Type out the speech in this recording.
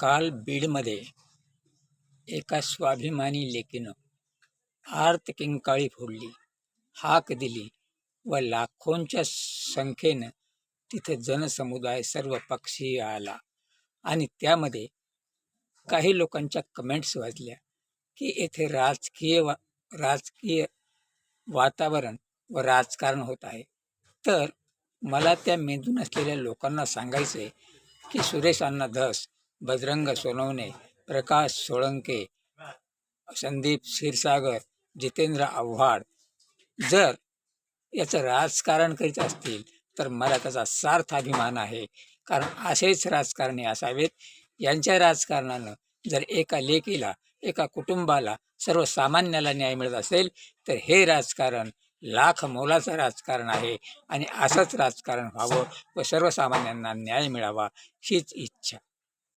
काल बीडमध्ये एका स्वाभिमानी लेकीनं आर्त किंकाळी फोडली हाक दिली व लाखोंच्या संख्येनं तिथं जनसमुदाय सर्व पक्षीय आला आणि त्यामध्ये काही लोकांच्या कमेंट्स वाचल्या की येथे राजकीय वा राजकीय वातावरण व राजकारण होत आहे. तर मला त्या मेंदून असलेल्या लोकांना सांगायचं आहे की सुरेश अण्णा धस बजरंग सोनवणे प्रकाश सोळंके संदीप क्षीरसागर जितेंद्र आव्हाड. जर याचं राजकारण करीत असतील तर मला त्याचा सार्थ अभिमान आहे. कारण असेच राजकारणी असावेत. यांच्या राजकारणानं जर एका लेकीला एका कुटुंबाला सर्वसामान्याला न्याय मिळत असेल तर हे राजकारण लाख मोलाचं राजकारण आहे आणि असंच राजकारण व्हावं व सर्वसामान्यांना न्याय मिळावा हीच इच्छा.